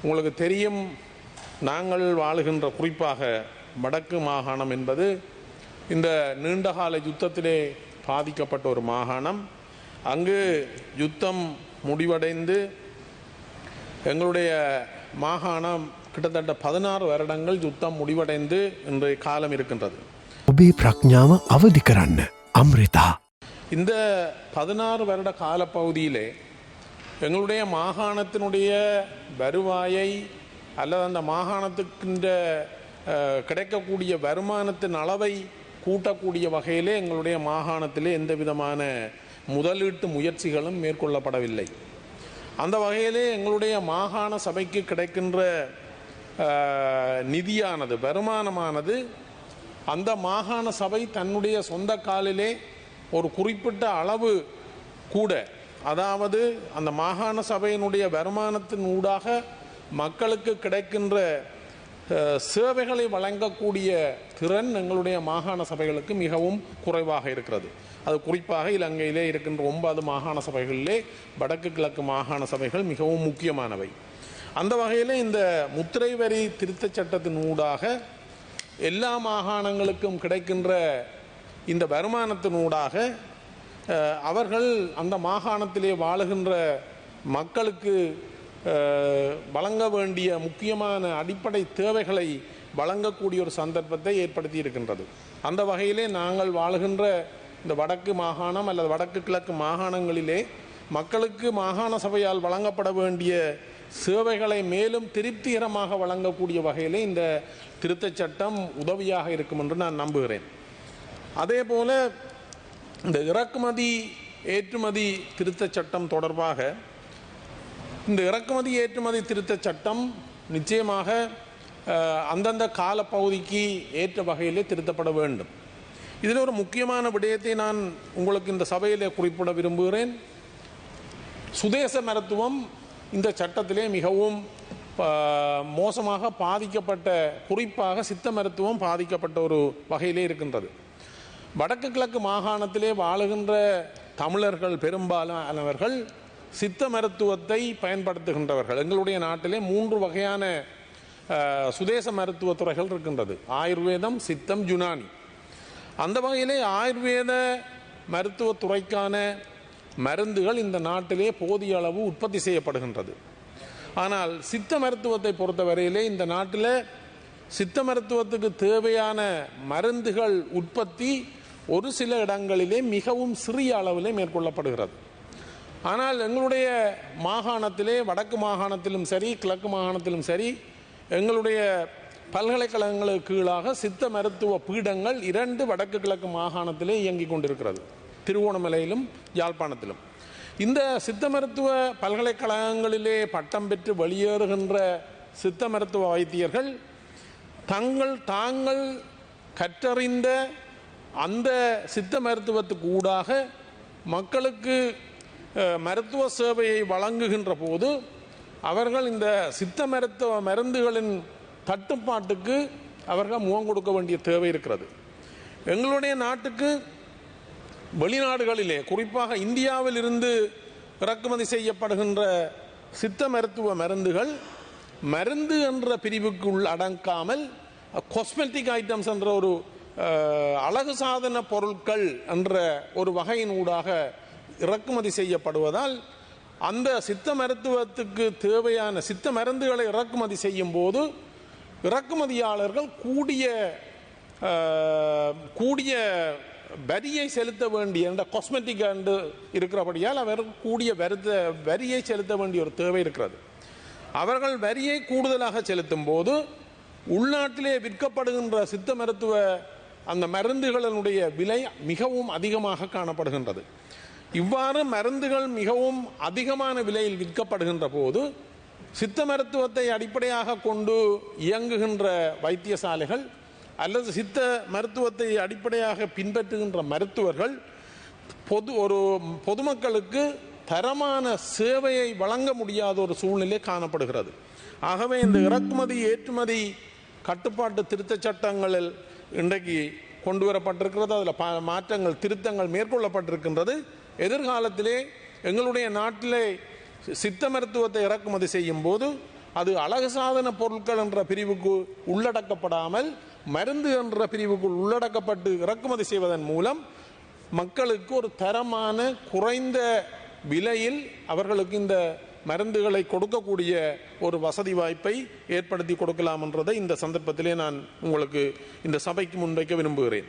உங்களுக்கு தெரியும் நாங்கள் வாழுகின்ற குறிப்பாக வடக்கு மாகாணம் என்பது இந்த நீண்டகால யுத்தத்திலே பாதிக்கப்பட்ட ஒரு மாகாணம் அங்கு யுத்தம் முடிவடைந்து எங்களுடைய மாகாணம் கிட்டத்தட்ட பதினாறு வருடங்கள் யுத்தம் முடிவடைந்து இன்றைய காலம் இருக்கின்றது ඔබේ ප්‍රඥාව අවදි කරන්න අම්රිතා இந்த பதினாறு வருட காலப்பகுதியிலே எங்களுடைய மாகாணத்தினுடைய வருவாயை அல்லது அந்த மாகாணத்துக்கின்ற கிடைக்கக்கூடிய வருமானத்தின் அளவை கூட்டக்கூடிய வகையிலே எங்களுடைய மாகாணத்திலே எந்த விதமான முதலீட்டு முயற்சிகளும் மேற்கொள்ளப்படவில்லை. அந்த வகையிலே எங்களுடைய மாகாண சபைக்கு கிடைக்கின்ற நிதியானது வருமானமானது அந்த மாகாண சபை தன்னுடைய சொந்த காலிலே ஒரு குறிப்பிட்ட அளவு கூட அதாவது அந்த மாகாண சபையினுடைய வருமானத்தின் ஊடாக மக்களுக்கு கிடைக்கின்ற சேவைகளை வழங்கக்கூடிய திறன் எங்களுடைய மாகாண சபைகளுக்கு மிகவும் குறைவாக இருக்கிறது. அது குறிப்பாக இலங்கையிலே இருக்கின்ற ஒன்பது மாகாண சபைகளிலே வடக்கு கிழக்கு மாகாண சபைகள் மிகவும் முக்கியமானவை. அந்த வகையில் இந்த முத்திரை வரி திருத்தச் சட்டத்தின் ஊடாக எல்லா மாகாணங்களுக்கும் கிடைக்கின்ற இந்த வருமானத்தினூடாக அவர்கள் அந்த மாகாணத்திலே வாழுகின்ற மக்களுக்கு வழங்க வேண்டிய முக்கியமான அடிப்படை தேவைகளை வழங்கக்கூடிய ஒரு சந்தர்ப்பத்தை ஏற்படுத்தி இருக்கின்றது. அந்த வகையிலே நாங்கள் வாழுகின்ற இந்த வடக்கு மாகாணம் அல்லது வடக்கு கிழக்கு மாகாணங்களிலே மக்களுக்கு மாகாண சபையால் வழங்கப்பட வேண்டிய சேவைகளை மேலும் திருப்திகரமாக வழங்கக்கூடிய வகையிலே இந்த திருத்தச் சட்டம் உதவியாக இருக்கும் என்று நான் நம்புகிறேன். அதே போல இந்த இறக்குமதி ஏற்றுமதி திருத்தச் சட்டம் தொடர்பாக இந்த இறக்குமதி ஏற்றுமதி திருத்தச் சட்டம் நிச்சயமாக அந்தந்த காலப்பகுதிக்கு ஏற்ற வகையிலே திருத்தப்பட வேண்டும். இதில் ஒரு முக்கியமான விடயத்தை நான் உங்களுக்கு இந்த சபையிலே குறிப்பிட விரும்புகிறேன். சுதேச மருத்துவம் இந்த சட்டத்திலே மிகவும் மோசமாக பாதிக்கப்பட்ட குறிப்பாக சித்த மருத்துவம் பாதிக்கப்பட்ட ஒரு வகையிலே இருக்கின்றது. வடக்கு கிழக்கு மாகாணத்திலே வாழுகின்ற தமிழர்கள் பெரும்பாலானவர்கள் சித்த மருத்துவத்தை பயன்படுத்துகின்றவர்கள். எங்களுடைய நாட்டிலே மூன்று வகையான சுதேச மருத்துவ துறைகள் இருக்கின்றது. ஆயுர்வேதம் சித்தம் ஜுனானி அந்த வகையிலே ஆயுர்வேத மருத்துவத்துறைக்கான மருந்துகள் இந்த நாட்டிலே போதிய அளவு உற்பத்தி செய்யப்படுகின்றது. ஆனால் சித்த மருத்துவத்தை பொறுத்தவரையிலே இந்த நாட்டில் சித்த மருத்துவத்துக்கு தேவையான மருந்துகள் உற்பத்தி ஒரு சில இடங்களிலே மிகவும் சிறிய அளவிலே மேற்கொள்ளப்படுகிறது. ஆனால் எங்களுடைய மாகாணத்திலே வடக்கு மாகாணத்திலும் சரி கிழக்கு மாகாணத்திலும் சரி எங்களுடைய பல்கலைக்கழகங்களுக்கு கீழாக சித்த மருத்துவ பீடங்கள் இரண்டு வடக்கு கிழக்கு மாகாணத்திலே இயங்கிக் கொண்டிருக்கிறது. திருவோணமலையிலும் யாழ்ப்பாணத்திலும். இந்த சித்த மருத்துவ பல்கலைக்கழகங்களிலே பட்டம் பெற்று வெளியேறுகின்ற சித்த மருத்துவ வைத்தியர்கள் தங்கள் தாங்கள் கற்றறிந்த அந்த சித்த மருத்துவத்துக்கு ஊடாக மக்களுக்கு மருத்துவ சேவையை வழங்குகின்ற போது அவர்கள் இந்த சித்த மருத்துவ மருந்துகளின் தட்டுப்பாட்டுக்கு அவர்கள் முகம் கொடுக்க வேண்டிய தேவை இருக்கிறது. எங்களுடைய நாட்டுக்கு வெளிநாடுகளிலே குறிப்பாக இந்தியாவில் இருந்து இறக்குமதி செய்யப்படுகின்ற சித்த மருத்துவ மருந்துகள் மருந்து என்ற பிரிவுக்குள் அடங்காமல் காஸ்மெட்டிக் ஐட்டம்ஸ் என்ற ஒரு அழகு சாதன பொருட்கள் என்ற ஒரு வகையின் ஊடாக இறக்குமதி செய்யப்படுவதால் அந்த சித்த மருத்துவத்துக்கு தேவையான சித்த மருந்துகளை இறக்குமதி செய்யும் போது இறக்குமதியாளர்கள் கூடிய கூடிய வரியை செலுத்த வேண்டிய இந்த காஸ்மெட்டிக் அண்டு இருக்கிறபடியால் அவர் கூடிய வருத்த வரியை செலுத்த வேண்டிய ஒரு தேவை இருக்கிறது. அவர்கள் வரியை கூடுதலாக செலுத்தும் போது உள்நாட்டிலே விற்கப்படுகின்ற சித்த மருத்துவ அந்த மருந்துகளினுடைய விலை மிகவும் அதிகமாக காணப்படுகின்றது. இவ்வாறு மருந்துகள் மிகவும் அதிகமான விலையில் விற்கப்படுகின்ற போது சித்த மருத்துவத்தை அடிப்படையாக கொண்டு இயங்குகின்ற வைத்தியசாலைகள் அல்லது சித்த மருத்துவத்தை அடிப்படையாக பின்பற்றுகின்ற மருத்துவர்கள் பொது ஒரு பொதுமக்களுக்கு தரமான சேவையை வழங்க முடியாத ஒரு சூழ்நிலை காணப்படுகிறது. ஆகவே இந்த இறக்குமதி ஏற்றுமதி கட்டுப்பாட்டு திருத்தச் சட்டங்களில் இன்றைக்கு கொண்டு வரப்பட்டிருக்கிறது அதில் ப மாற்றங்கள் திருத்தங்கள் மேற்கொள்ளப்பட்டிருக்கின்றது. எதிர்காலத்திலே எங்களுடைய நாட்டிலே சித்த மருத்துவத்தை இறக்குமதி செய்யும் போது அது அழகு சாதன பொருட்கள் என்ற பிரிவுக்கு உள்ளடக்கப்படாமல் மருந்து என்ற பிரிவுக்குள் உள்ளடக்கப்பட்டு இறக்குமதி செய்வதன் மூலம் மக்களுக்கு ஒரு தரமான குறைந்த விலையில் அவர்களுக்கு இந்த மருந்துகளை கொடுக்கக்கூடிய ஒரு வசதி வாய்ப்பை ஏற்படுத்தி கொடுக்கலாம் என்றதை இந்த சந்தர்ப்பத்திலே நான் உங்களுக்கு இந்த சபைக்கு முன்வைக்க விரும்புகிறேன்.